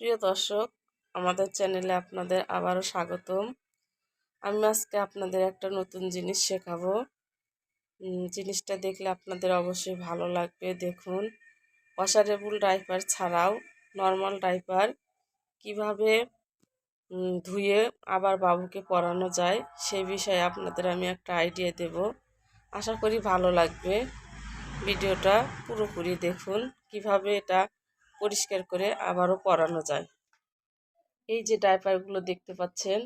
প্রিয় দর্শক, আমাদের চ্যানেলে আপনাদের আবারও স্বাগতম। আমি আজকে আপনাদের একটা নতুন জিনিস শেখাবো। জিনিসটা দেখলে আপনাদের অবশ্যই ভালো লাগবে। দেখুন ওয়াশারেবল ডাইপার ছাড়াও নর্মাল ডাইপার কীভাবে ধুয়ে আবার বাবুকে পরানো যায় সেই বিষয়ে আপনাদের আমি একটা আইডিয়া দেব। আশা করি ভালো লাগবে। ভিডিওটা পুরোপুরি দেখুন। কীভাবে এটা পরিষ্কার করে আবারও পরানো যায়। এই যে ডাইপারগুলো দেখতে পাচ্ছেন,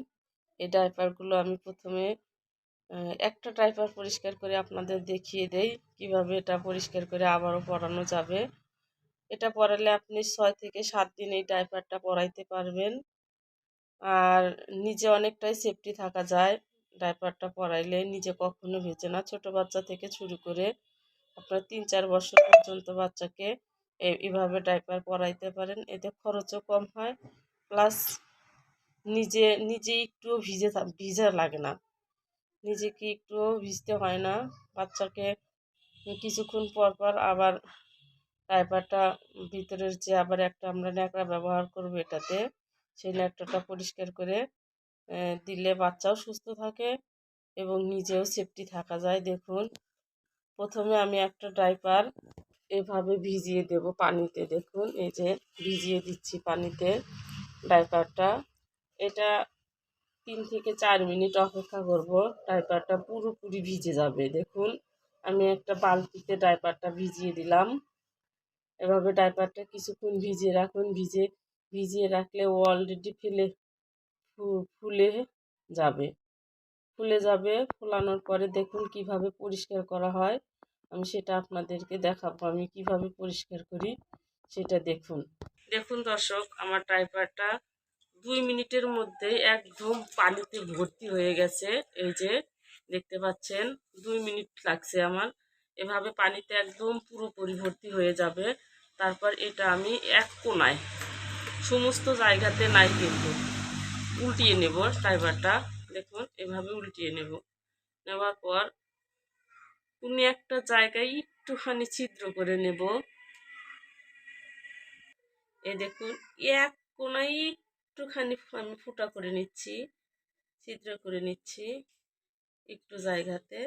এই ডাইপারগুলো আমি প্রথমে একটা ডাইপার পরিষ্কার করে আপনাদের দেখিয়ে দেই কীভাবে এটা পরিষ্কার করে আবারও পরানো যাবে। এটা পরালে আপনি ছয় থেকে সাত দিন এই ডাইপারটা পরাইতে পারবেন। আর নিজে অনেকটাই সেফটি থাকা যায় ডাইপারটা পরাইলে, নিজে কখনো ভেজে না। ছোট বাচ্চা থেকে শুরু করে আপনার তিন চার বছর পর্যন্ত বাচ্চাকে এ- এভাবে ডাইপার পরাইতে পারেন। এতে খরচও কম হয়। প্লাস নিজে নিজে একটুও ভিজে ভিজা লাগে না। নিজেকে একটুও ভিজতে হয় না? বাচ্চাকে কিছুক্ষণ পর পর আবার ডাইপারটা ভিতরের যে আবার একটা আমরা ন্যাকড়া ব্যবহার করব এটাতে, সেই ন্যাকড়াটা পরিষ্কার করে দিলে বাচ্চাও সুস্থ থাকে এবং নিজেও সেফটি থাকা যায়। দেখুন, প্রথমে আমি একটা ডাইপার এভাবে ভিজিয়ে দেব পানিতে। দেখুন, এই যে ভিজিয়ে দিচ্ছি পানিতে ডাইপারটা। এটা তিন থেকে চার মিনিট অপেক্ষা করব, ডাইপারটা পুরোপুরি ভিজে যাবে। দেখুন, আমি একটা বালতিতে ডাইপারটা ভিজিয়ে দিলাম। এভাবে ডাইপারটা কিছুক্ষণ ভিজিয়ে রাখুন। ভিজে, ভিজিয়ে রাখলে ও অলরেডি ফেলে ফুলে যাবে। ফুলে যাবে, ফোলানোর পরে দেখুন কীভাবে পরিষ্কার করা হয়। আমি সেটা আপনাদেরকে দেখাবো। আমি কীভাবে পরিষ্কার করি সেটা দেখুন। দেখুন দর্শক, আমার ডাইপারটা দুই মিনিটের মধ্যে একদম পানিতে ভর্তি হয়ে গেছে। এই যে দেখতে পাচ্ছেন, দুই মিনিট লাগছে আমার। এভাবে পানিতে একদম পুরোপুরি ভর্তি হয়ে যাবে। তারপর এটা আমি এক কোনায় সমস্ত জায়গাতে নাই কিন্তু উল্টিয়ে নেব ড্রাইভারটা। দেখুন, এভাবে উল্টিয়ে নেব। নেওয়ার পর কোনো একটা জায়গায় একটুখানি ছিদ্র করে নেব। এ দেখুন, এক কোনায় একটুখানি আমি ফুটা করে নিচ্ছি, ছিদ্র করে নিচ্ছি একটু জায়গাতে।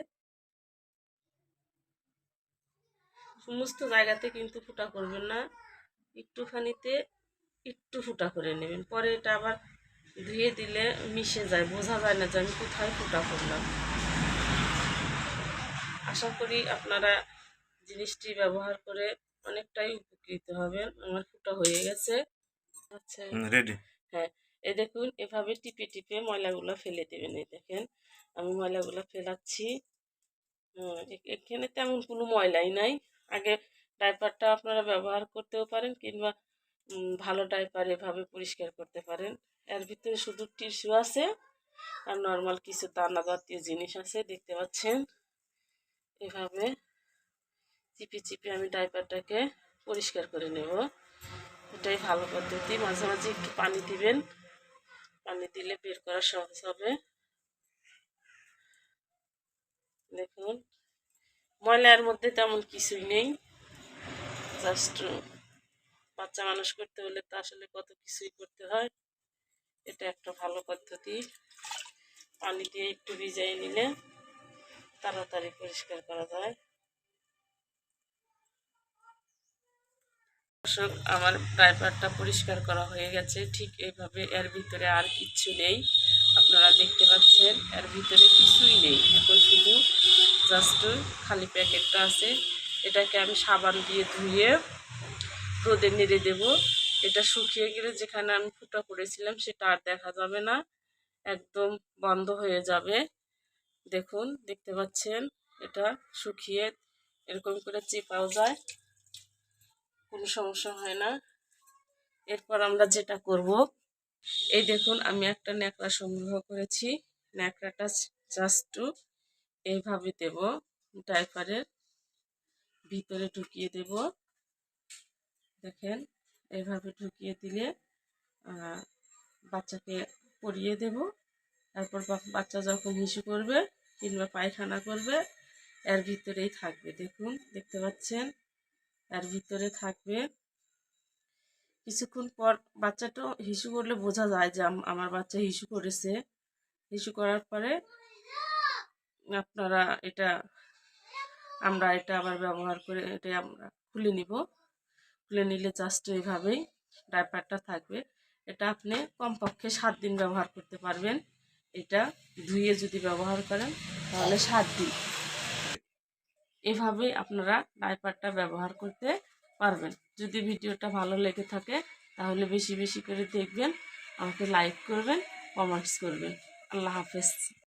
সমস্ত জায়গাতে কিন্তু ফুটা করবেন না, একটুখানিতে একটু ফুটা করে নেবেন। পরে এটা আবার ধুয়ে দিলে মিশে যায়, বোঝা যায় না যে আমি কোথায় ফুটা করলাম। আশা করি আপনারা জিনিসটি ব্যবহার করে অনেকটাই উপকৃত হবেন। আমার ফুটা হয়ে গেছে। আচ্ছা। রেডি হ্যাঁ এই দেখুন এভাবে টিপে টিপে ময়লাগুলো ফেলে দেবেন এই দেখেন। আমি ময়লাগুলো ফেলাচ্ছি। এখানে তেমন কোনো ময়লাই নাই। আগে ডাইপারটা আপনারা ব্যবহার করতেও পারেন কিংবা ভালো ডাইপার এভাবে পরিষ্কার করতে পারেন। এর ভিতরে শুধু টিস্যু আছে আর নর্মাল কিছু দানা জাতীয় জিনিস আছে দেখতে পাচ্ছেন? এভাবে চিপে চিপে আমি ডাইপারটাকে পরিষ্কার করে নেব। এটাই ভালো পদ্ধতি। মাঝে মাঝে একটু পানি দিবেন। পানি দিলে বের করা সহজ হবে। দেখুন, ময়লার মধ্যে তেমন কিছুই নেই। জাস্ট বাচ্চা মানুষ করতে হলে তো আসলে কত কিছুই করতে হয়। এটা একটা ভালো পদ্ধতি। পানি দিয়ে একটু ভিজাই নিলে তাড়াতাড়ি পরিষ্কার করা যায়। দর্শক, আমার ড্রাইভারটা পরিষ্কার করা হয়ে গেছে। ঠিক এইভাবে এর ভিতরে আর কিচ্ছু নেই। আপনারা দেখতে পাচ্ছেন, এর ভিতরে কিছুই নেই। এখন শুধু জাস্ট খালি প্যাকেটটা আছে। এটাকে আমি সাবান দিয়ে ধুয়ে রোদে নেড়ে দেব। এটা শুকিয়ে গেলে যেখানে আমি ফুটা করেছিলাম সেটা আর দেখা যাবে না। একদম বন্ধ হয়ে যাবে। দেখুন, দেখতে পাচ্ছেন? এটা শুকিয়ে এরকম করে চেপাও যায়। কোনো সমস্যা হয় না। এরপর আমরা যেটা করব, এই দেখুন, আমি একটা ন্যাকড়া সংগ্রহ করেছি। ন্যাকড়াটা জাস্ট এইভাবে দেব ডাইপারের ভিতরে ঢুকিয়ে দেব। দেখেন, এইভাবে ঢুকিয়ে দিলে বাচ্চাকে পরিয়ে দেব। তারপর বাচ্চা যখন হিসু করবে কিংবা পায়খানা করবে, এর ভিতরেই থাকবে। দেখুন, দেখতে পাচ্ছেন? এর ভিতরে থাকবে। কিছুক্ষণ পর বাচ্চাটা হিসু করলে বোঝা যায় যে আম- আমার বাচ্চা হিসু করেছে। হিসু করার পরে আপনারা এটা, আমরা এটা আবার ব্যবহার করে এটা আমরা খুলে নিব। খুলে নিলে জাস্ট এইভাবেই ডাইপারটা থাকবে। এটা আপনি কমপক্ষে সাত দিন ব্যবহার করতে পারবেন। এটা ধুয়ে যদি ব্যবহার করেন, তাহলে সাত দিন। এভাবেই আপনারা ডাইপারটা ব্যবহার করতে পারবেন। যদি ভিডিওটা ভালো লেগে থাকে, তাহলে বেশি বেশি করে দেখবেন, আমাকে লাইক করবেন, কমেন্টস করবেন। আল্লাহ হাফেজ।